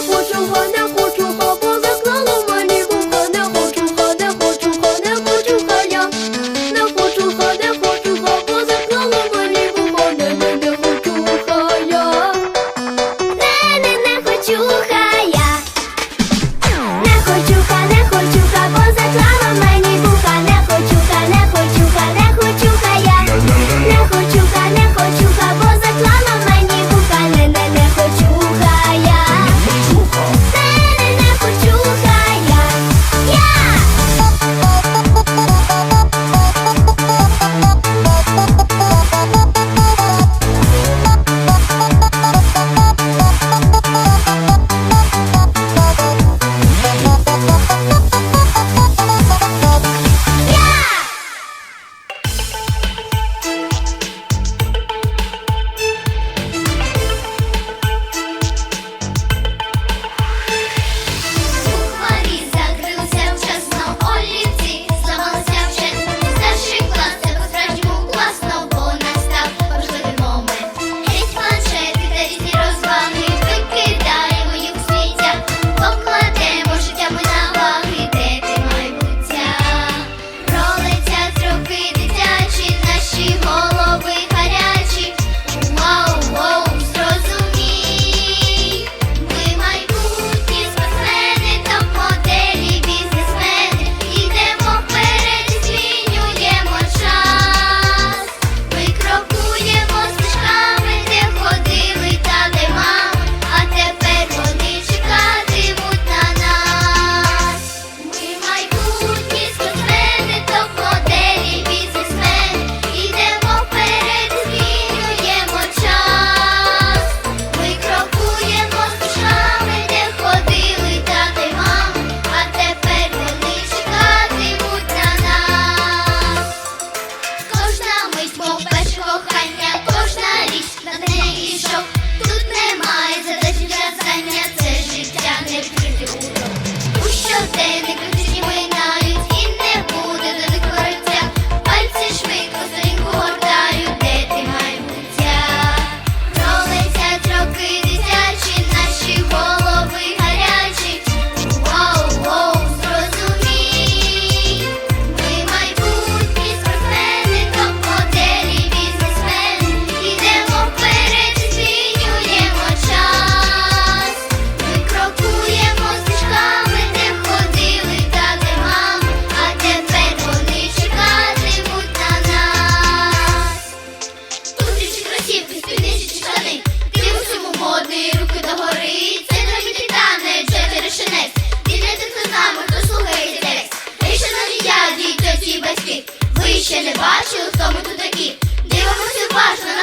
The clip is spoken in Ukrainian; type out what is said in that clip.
Не хочу, хай я не хочу, хай ще не бачили, хто ми тут такі. Дивимося уважно